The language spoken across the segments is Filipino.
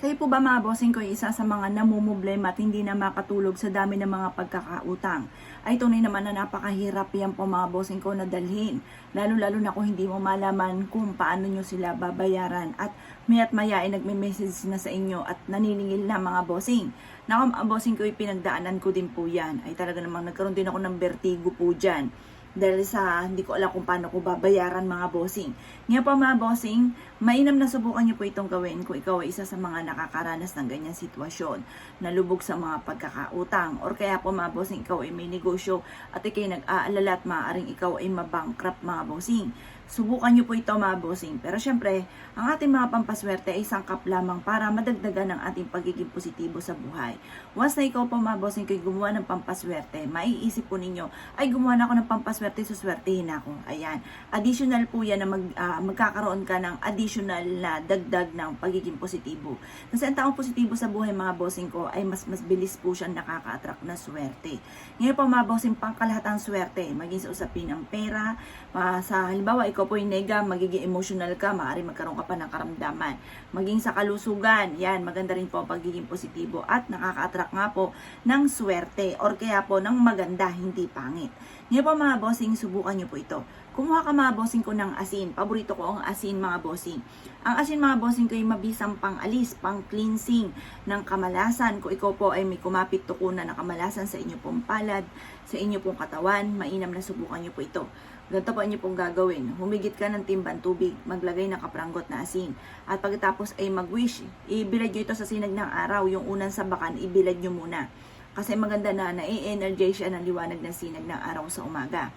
Kayo po ba mga bossing ko isa sa mga namumblema at hindi na makatulog sa dami ng mga pagkakautang? Ay tunay naman na napakahirap yan po mga bossing ko na dalhin. Lalo-lalo na kung hindi mo malaman kung paano nyo sila babayaran at mayat maya ay nagme-message na sa inyo at naniningil na mga bossing. Naku mga bossing ko pinagdaanan ko din po yan. Ay talaga namang nagkaroon din ako ng vertigo po dyan dahil sa hindi ko alam kung paano ko babayaran mga bossing. Ngayon po mga bossing, mainam na subukan niyo po itong gawin kung ikaw ay isa sa mga nakakaranas ng ganyang sitwasyon, nalubog sa mga pagkakautang, or kaya po mga bossing, ikaw ay may negosyo at ikay nag-aalala at maaaring ikaw ay mabankrupt mga bossing. Subukan niyo po ito mga bossing. Pero syempre, ang ating mga pampaswerte ay sangkap lamang para madagdagan ang ating pagiging positibo sa buhay. Once na ikaw po mga bossing kayo gumawa ng pampaswerte, maiisip po ninyo, ay gumawa na ako ng pampaswerte, suswertehin ako. Ayan. Additional po yan na mag, ah, magkakaroon ka ng additional na dagdag ng pagiging positibo. Kasi ang taong positibo sa buhay mga bossing ko ay mas mas bilis po siyang nakaka-attract na swerte. Ngayon po mga bossing, pangkalahatang swerte, maging sa usapin ng pera, ah, sa halimbawa ikaw po yung nega, magiging emotional ka, maaari magkaroon ka pa ng karamdaman. Maging sa kalusugan, yan, maganda rin po ang pagiging positibo at nakaka-attract nga po ng swerte or kaya po ng maganda, hindi pangit. Ngayon po mga bossing, subukan nyo po ito. Kumuha ka mga bossing ko ng asin. Paborito ko ang asin mga bossing. Ang asin mga bossing ko ay mabisang pang alis, pang cleansing ng kamalasan. Kung ikaw po ay may kumapit tukunan ng kamalasan sa inyo pong palad, sa inyo pong katawan, mainam na subukan nyo po ito. Ganito po inyo pong gagawin. Humigit ka ng timban tubig, maglagay ng kapranggot na asin. At pagkatapos ay mag-wish, ibilad nyo ito sa sinag ng araw. Yung unang sabakan, ibilad nyo muna. Kasi maganda na na-energize siya ng liwanag ng sinag ng araw sa umaga.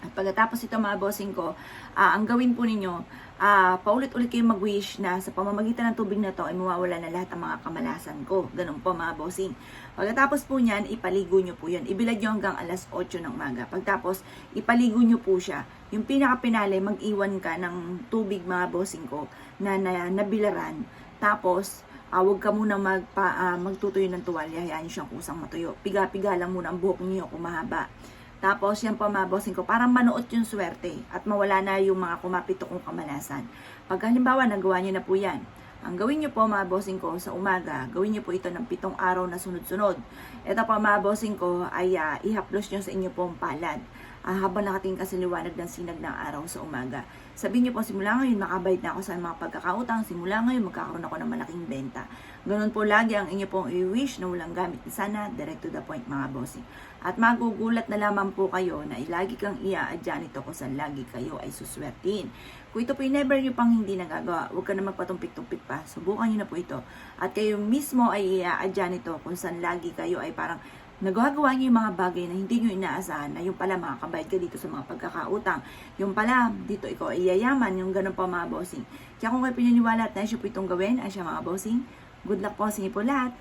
At pagkatapos ito mga bossing ko, ah, ang gawin po ninyo, ah, paulit-ulit kayo mag-wish na sa pamamagitan ng tubig na to ay mawawala na lahat ng mga kamalasan ko. Ganun po mga bossing. Pagkatapos po niyan, ipaligo nyo po yun. Ibilad nyo hanggang alas 8 ng umaga. Pagkatapos, ipaligo nyo po siya. Yung pinaka-pinali, mag-iwan ka ng tubig mga bossing ko na, na nabilaran. Tapos, ah, huwag ka muna magpa, ah, magtutuyo ng tuwalya. Hayaan nyo siyang kusang matuyo. Piga-piga lang muna ang buhok niyo kung mahaba. Tapos, yan po ko, parang manuot yung swerte at mawala na yung mga kumapito kong kamalasan. Pag halimbawa, nagawa nyo na po yan, ang gawin nyo po mga bossing ko sa umaga, gawin nyo po ito ng pitong araw na sunod-sunod. Ito po mga bossing ko ay uh, ihaplos nyo sa inyo pong palad ah, habang nakatingin ka sa liwanag ng sinag ng araw sa umaga. Sabihin niyo po, simula ngayon, makabayad na ako sa mga pagkakautang. Simula ngayon, magkakaroon ako ng malaking benta. Ganun po lagi ang inyo pong i-wish na walang gamit. Sana, direct to the point mga bossing. At magugulat na lamang po kayo na lagi kang ia-adyan ito kung saan lagi kayo ay suswertin. Kung ito po yung never nyo pang hindi nagagawa, huwag ka na magpatumpik-tumpik pa. Subukan nyo na po ito. At kayo mismo ay ia-adyan ito kung saan lagi kayo ay parang nagagawa niyo yung mga bagay na hindi niyo inaasahan na yung pala makakabayad ka dito sa mga pagkakautang. Yung pala, dito ikaw ay yayaman, yung ganun pa mga bossing. Kaya kung kayo pinaniwala at naisyo po itong gawin, ay siya mga bossing, good luck po sa inyo po lahat.